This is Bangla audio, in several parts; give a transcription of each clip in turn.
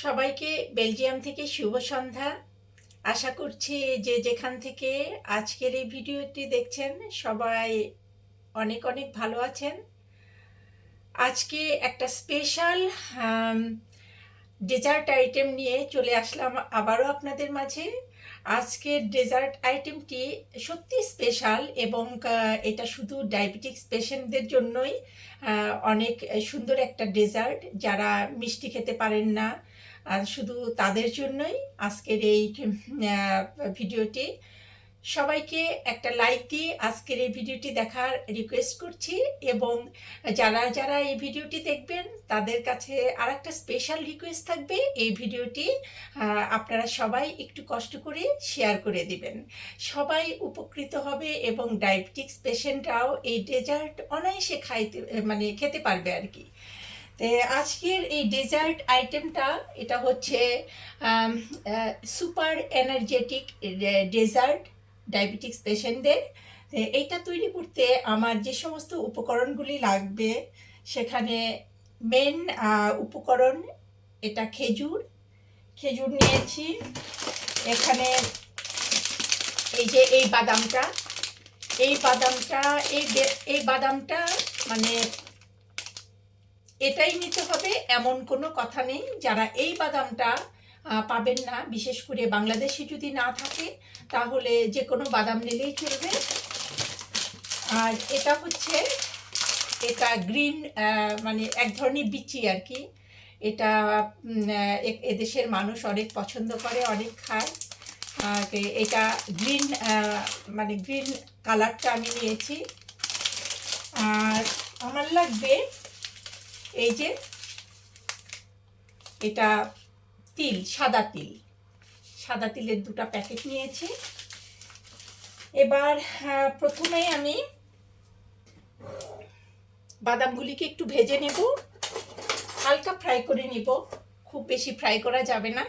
সবাইকে বেলজিয়াম থেকে শুভ সন্ধ্যা। আশা করছি যে যেখান থেকে আজকের এই ভিডিওটি দেখছেন, সবাই অনেক অনেক ভালো আছেন। আজকে একটা স্পেশাল ডেজার্ট আইটেম নিয়ে চলে আসলাম আবারও আপনাদের মাঝে। আজকের ডেজার্ট আইটেমটি সত্যি স্পেশাল এবং এটা শুধু ডায়াবেটিক্স পেশেন্টদের জন্যই অনেক সুন্দর একটা ডেজার্ট। যারা মিষ্টি খেতে পারেন না শুধু তাদের জন্যই আজকের এই ভিডিওটি। সবাইকে একটা লাইক দিয়ে আজকের এই ভিডিওটি দেখার রিকোয়েস্ট করছি এবং যারা যারা এই ভিডিওটি দেখবেন, তাদের কাছে আর একটা স্পেশাল রিকোয়েস্ট থাকবে এই ভিডিওটি। আপনারা সবাই একটু কষ্ট করে শেয়ার করে দিবেন। সবাই উপকৃত হবে এবং ডায়াবেটিক্স পেশেন্টরাও এই ডেজার্ট অনায়াসে খাইতে মানে খেতে পারবে আর কি। আজকের এই ডেজার্ট আইটেমটা এটা হচ্ছে সুপার এনার্জেটিক ডেজার্ট ডায়াবেটিক্স পেশেন্টদের এইটা তৈরি করতে আমার যে সমস্ত উপকরণগুলি লাগবে, সেখানে মেন উপকরণ, এটা খেজুর। খেজুর নিয়েছি। এখানে এই যে এই বাদামটা এই বাদামটা, এই এই বাদামটা মানে এটাই নিতে হবে, এমন কোনো কথা নেই। যারা এই বাদামটা পাবেন না, বিশেষ করে বাংলাদেশে যদি না থাকে, তাহলে যে কোনো বাদাম নিলেই চলবে। আর এটা হচ্ছে, এটা গ্রিন মানে এক ধরনের বিচি আর কি। এটা এদেশের মানুষ অনেক পছন্দ করে, অনেক খায়। এটা গ্রিন মানে গ্রিন কালারটা আমি নিয়েছি। আর আমার লাগবে এই যে এটা তিল, সাদা তিল। সাদা তিলের দুটা প্যাকেট নিয়েছি। এবার প্রথমে আমি বাদামগুলিকে একটু ভেজে নেব। হালকা ফ্রাই করে নিব। খুব বেশি ফ্রাই করা যাবে না।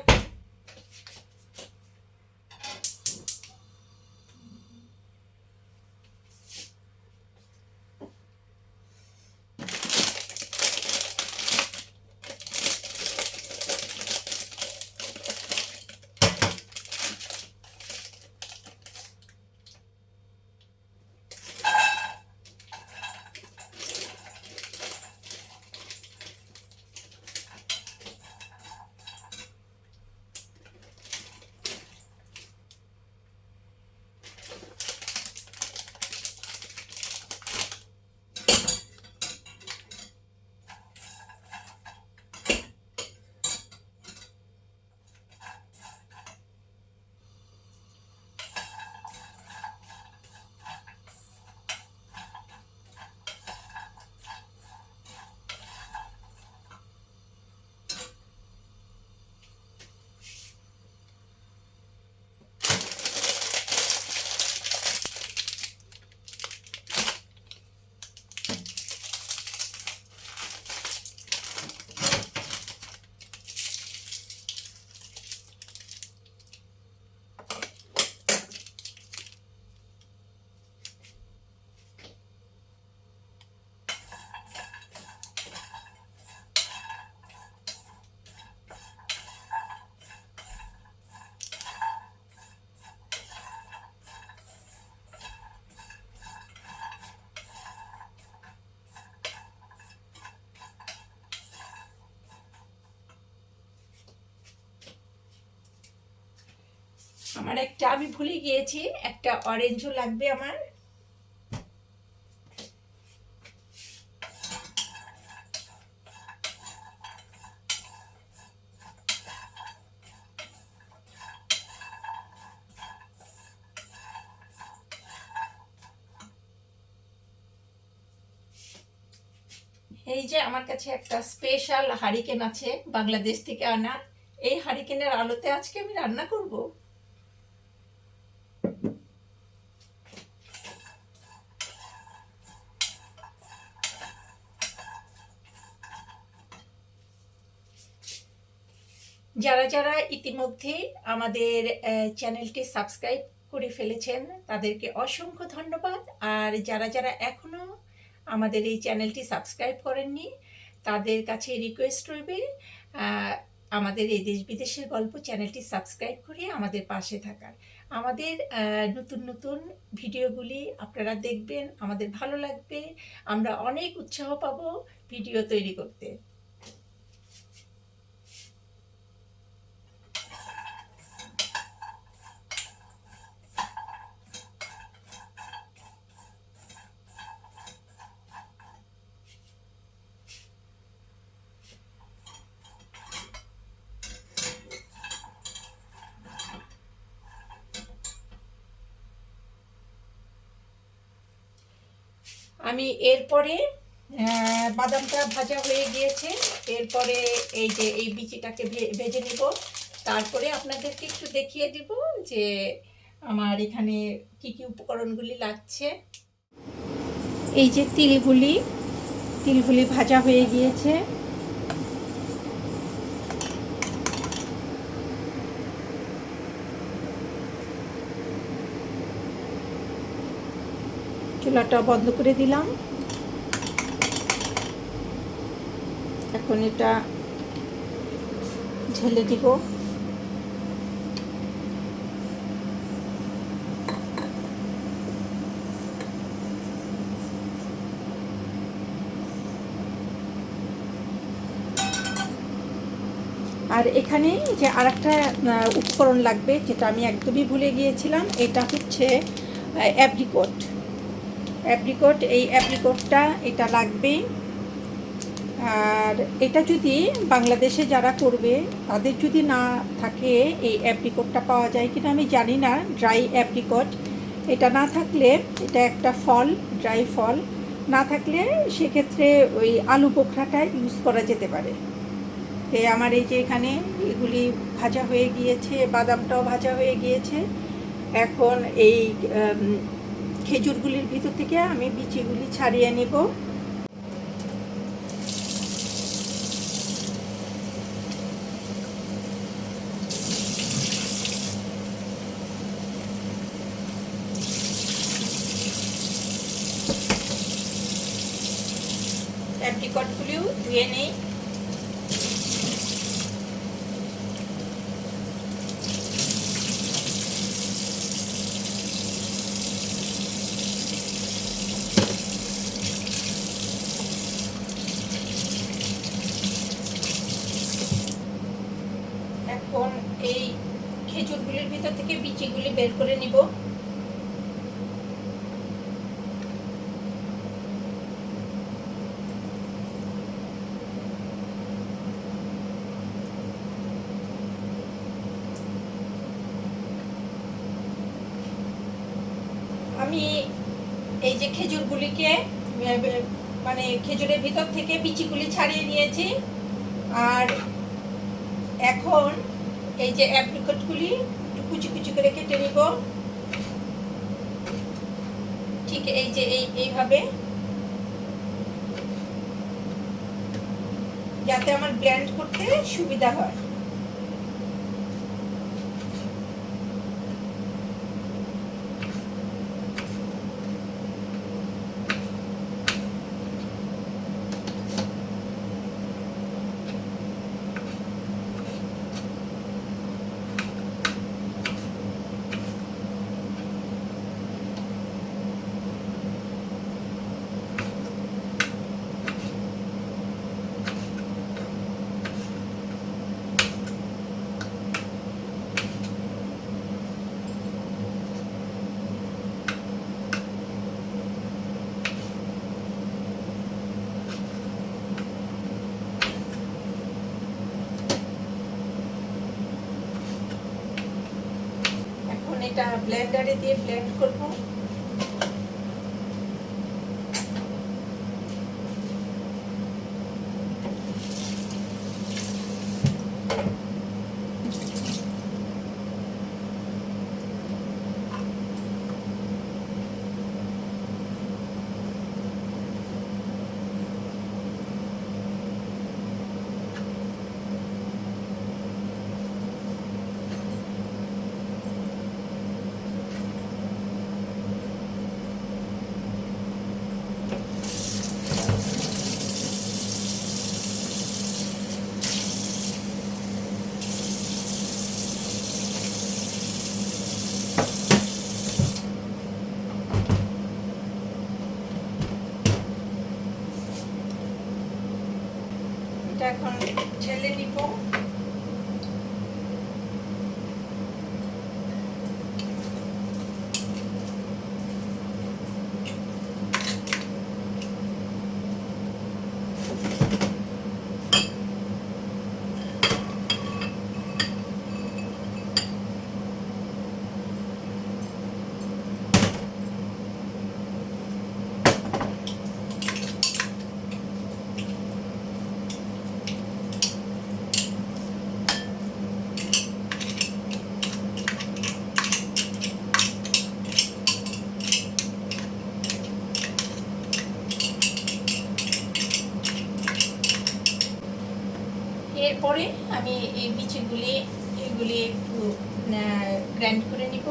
আমার একটা, আমি ভুলে গিয়েছি, একটা অরেঞ্জও লাগবে আমার। এই যে আমার কাছে একটা স্পেশাল হারিকেন আছে, বাংলাদেশ থেকে আনা এই হারিকেনের আলোতে আজকে আমি রান্না করব। যারা যারা ইতিমধ্যে আমাদের চ্যানেলটি সাবস্ক্রাইব করে ফেলেছেন, তাদেরকে অসংখ্য ধন্যবাদ। আর যারা যারা এখনও আমাদের এই চ্যানেলটি সাবস্ক্রাইব করেননি, তাদের কাছে রিকোয়েস্ট রইবে আমাদের এই দেশ বিদেশের গল্প চ্যানেলটি সাবস্ক্রাইব করে আমাদের পাশে থাকার। আমাদের নতুন নতুন ভিডিওগুলি আপনারা দেখবেন, আমাদের ভালো লাগবে, আমরা অনেক উৎসাহ পাবো ভিডিও তৈরি করতে আমি এরপরে বাদামটা ভাজা হয়ে গিয়েছে। এরপরে এই যে এই বিচিটাকে ভেজে নিব। তারপরে আপনাদেরকে একটু দেখিয়ে দিব যে আমার এখানে কি কি উপকরণগুলি লাগছে। এই যে তিলগুলি তিলগুলি ভাজা হয়ে গিয়েছে। চুলাটা বন্ধ করে দিলাম। এখন এটা ঢেলে দিব। আর এখানে যে আরেকটা আহ, উপকরণ লাগবে যেটা আমি একদমই ভুলে গিয়েছিলাম এটা হচ্ছে অ্যাপ্রিকট অ্যাপ্রিকট এই অ্যাপ্রিকটটা এটা লাগবে আর এটা যদি বাংলাদেশে যারা করবে, তাদের যদি না থাকে এই অ্যাপ্রিকটটা পাওয়া যায় কিনা আমি জানি না ড্রাই অ্যাপ্রিকট এটা না থাকলে এটা একটা ফল ড্রাই ফল। না থাকলে সেক্ষেত্রে ওই আলু বোখরাটা ইউজ করা যেতে পারে। তে আমার এই যে এখানে এগুলি ভাজা হয়ে গিয়েছে, বাদামটাও ভাজা হয়ে গিয়েছে। এখন এই খেজুরগুলির ভিতর থেকে আমি বিচিগুলি ছাড়িয়ে নেব অ্যাপ্রিকটগুলিও ধুয়ে নেই এখন এই খেজুরগুলির ভিতর থেকে বিচিগুলি বের করে নিব। আমি এই যে খেজুরগুলিকে মানে খেজুরের ভিতর থেকে বিচিগুলি ছাড়িয়ে নিয়েছি। আর এখন এই যে অ্যাপ্রিকটগুলি একটু কুচি কুচি করে কেটে নিব। ঠিক এই যে এই, এইভাবে। যাতে আমার ব্ল্যান্ড করতে সুবিধা হয় এখন এটা ব্লেন্ডারে দিয়ে ব্লেন্ড করব। আমি এই বিচিগুলি এগুলি একটু গ্র্যান্ড করে নিব।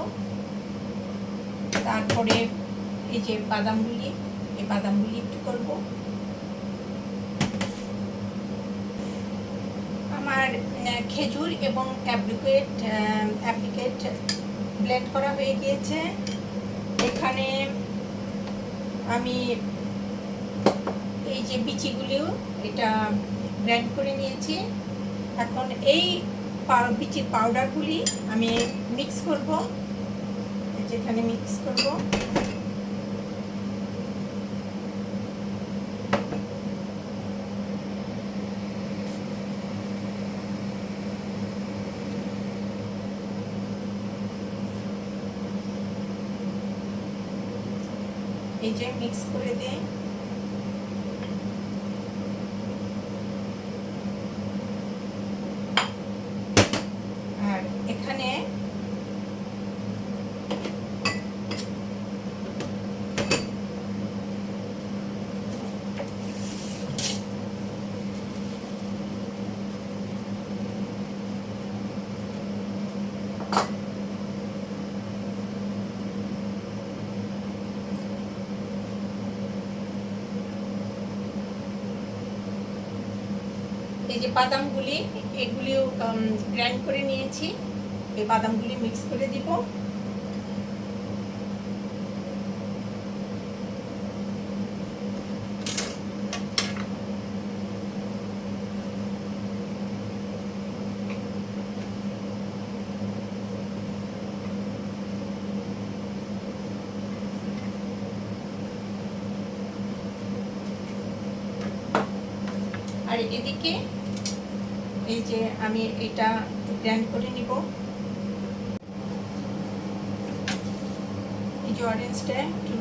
তারপরে এই যে বাদামগুলি, এই বাদামগুলি একটু করব। আমার খেজুর এবং অ্যাপ্লিকেট অ্যাপ্লিকেট ব্লেন্ড করা হয়ে গিয়েছে। এখানে আমি এই যে বিচিগুলিও এটা গ্র্যান্ড করে নিয়েছি। এখন এই পা- বিচির পাউডারগুলি আমি মিক্স করব। যেখানে মিক্স করব। এই যে মিক্স করে দিই আর এখানে এই যে বাদামগুলি এগুলিও গ্রাইন্ড করে নিয়েছি। এই বাদামগুলি মিক্স করে দিব। আর এদিকে এই যে আমি এটা গ্র্যান্ড করে নিব। এই যে অরেঞ্জটা একটু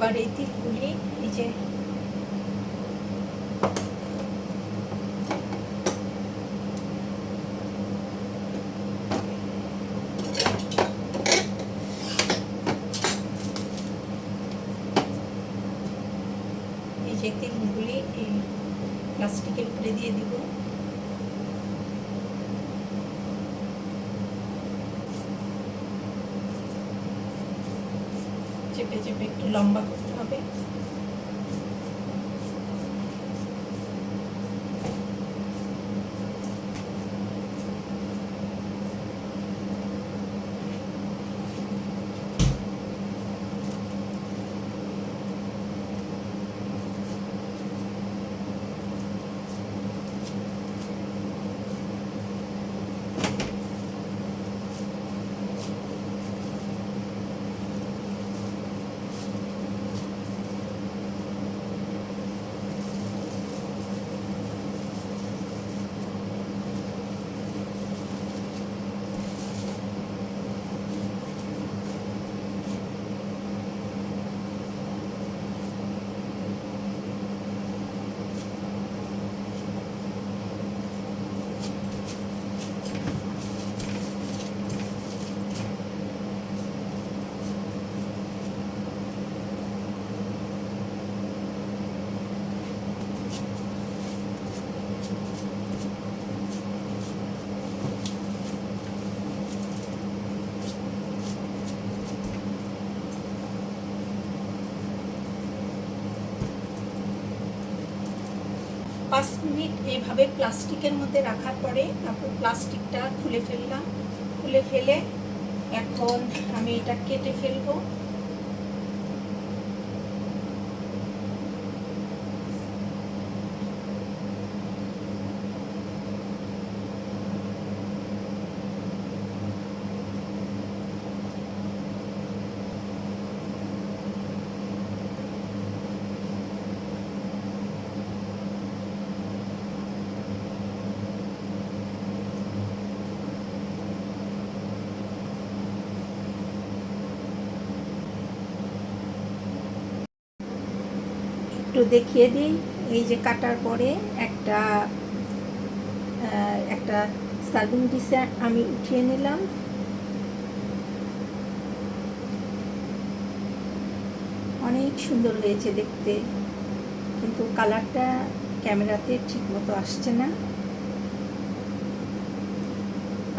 এবার এই তিলগুলি এই যে যে তিলগুলি এই প্লাস্টিকের উপরে দিয়ে দিব। চেপে চেপে একটু লম্বা করতে হবে পাঁচ মিনিট এইভাবে প্লাস্টিকের মধ্যে রাখার পরে তারপর প্লাস্টিকটা খুলে ফেললাম। খুলে ফেলে এখন আমি এটা কেটে ফেলব। একটু দেখিয়ে দিই। এই যে কাটার পরে একটা একটা সার্ভিং ডিশে আমি উঠিয়ে নিলাম। অনেক সুন্দর হয়েছে দেখতে, কিন্তু কালারটা ক্যামেরাতে ঠিক মতো আসছে না।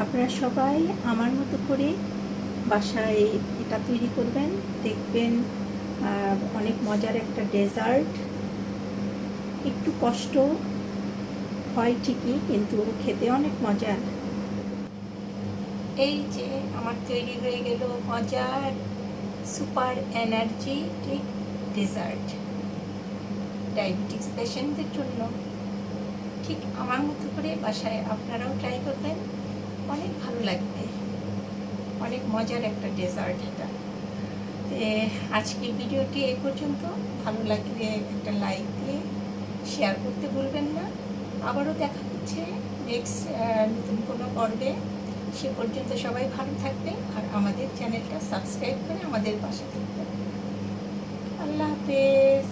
আপনারা সবাই আমার মতো করে বাসায় এটা তৈরি করবেন, দেখবেন অনেক মজার একটা ডেজার্ট একটু কষ্ট হয় ঠিকই, কিন্তু খেতে অনেক মজার। এই যে আমার তৈরি হয়ে গেল মজার সুপার এনার্জেটিক ডেজার্ট। ডায়াবেটিক্স পেশেন্টদের জন্য। ঠিক আমার মতো করে বাসায় আপনারাও ট্রাই করবেন। অনেক ভালো লাগবে। অনেক মজার একটা ডেজার্ট এটা। আজকে ভিডিওটি এ পর্যন্ত। ভালো লাগলে একটা লাইক দিয়ে শেয়ার করতে ভুলবেন না। আবারও দেখা হচ্ছে নেক্সট নতুন কোনো পর্বে। সে পর্যন্ত সবাই ভালো থাকবে আর আমাদের চ্যানেলটা সাবস্ক্রাইব করে আমাদের পাশে থাকবে আল্লাহ হাফেজ।